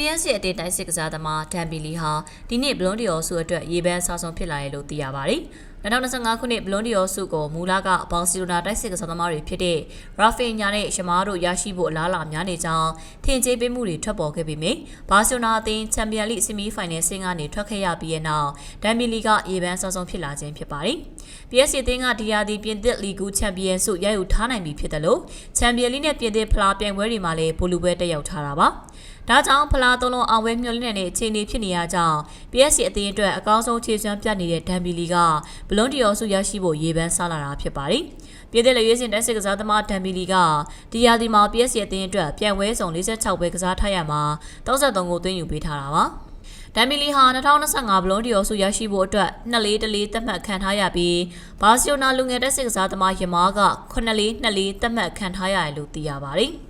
PSG အတင်းတိုက်စစ်ကစားသမားဒမ်ဘီလီဟာဒီနေ့ဘလွန်ဒီယောစုအတွက်ရေပန်းဆောက်ဆုံးဖြစ်လာတယ်လို့သိရပါတယ်။2025ခုနှစ်ဘလွန်ဒီယောစုကိုမူလကဘောင်စီလိုနာတိုက်စစ်ကစားသမားတွေဖြစ်တဲ့ရာဖင်ညာနဲ့ရှမားတို့ရရှိဖို့အလားအလာများနေကြောင်းထင်ကြေးပေးမှုတွေထွက်ပေါ်ခဲ့ပေမယ့်ဘာစီလိုနာအသင်းချန်ပီယံလိဆီမီဖိုင်နယ်ဆင်းကနေထွက်ခဲ့ရပြီးတဲ့နောက်ဒမ်ဘီလီကရေပန်းဆောက်ဆုံးဖြစ်လာခြင်းဖြစ်ပါတယ်။ PSG အသင်းကဒီယာဒီပြင်သစ်လီဂူချန်ပီယံဆုရယူထားနိုင်ပြီဖြစ်တယ်လို့ချန်ပီယံလိနဲ့ပြင်သစ်ဖလားပြိုင်ပွဲတွေမှာလည်းဘိုလူပွဲတက်ရောက်ထားတာပါ။ဒါကြောင့်ဖလားသုံးလုံးအောင်ပွဲမျှော်လင့်နေတဲ့အခြေအနေဖြစ်နေရကြောင်း PSG အသင်းအတွက်အကောင်းဆုံးခြေစွမ်းပြနေတဲ့ဒမ်ဘီလီကဘလွန်ဒီယောဆုရရှိဖို့ရေပန်းစားလာတာဖြစ်ပါတယ်။ပြည်သက်လက်ရွေးစင်တက်စစ်ကစားသမားဒမ်ဘီလီကဒီယာဒီမှာ PSG အသင်းအတွက်ပြန်ပွဲဆောင်46ပွဲကစားထားရမှာ33ကိုသွင်းယူပေးထားတာပါ။ဒမ်မီလီဟာ2025ဘလွန်ဒီယောဆုရရှိဖို့အတွက်2လေးတလေးသတ်မှတ်ခံထားရပြီးဘာစီယိုနာလူငယ်တက်စစ်ကစားသမားယမားက9လေး2လေးသတ်မှတ်ခံထားရတယ်လို့သိရပါတယ်။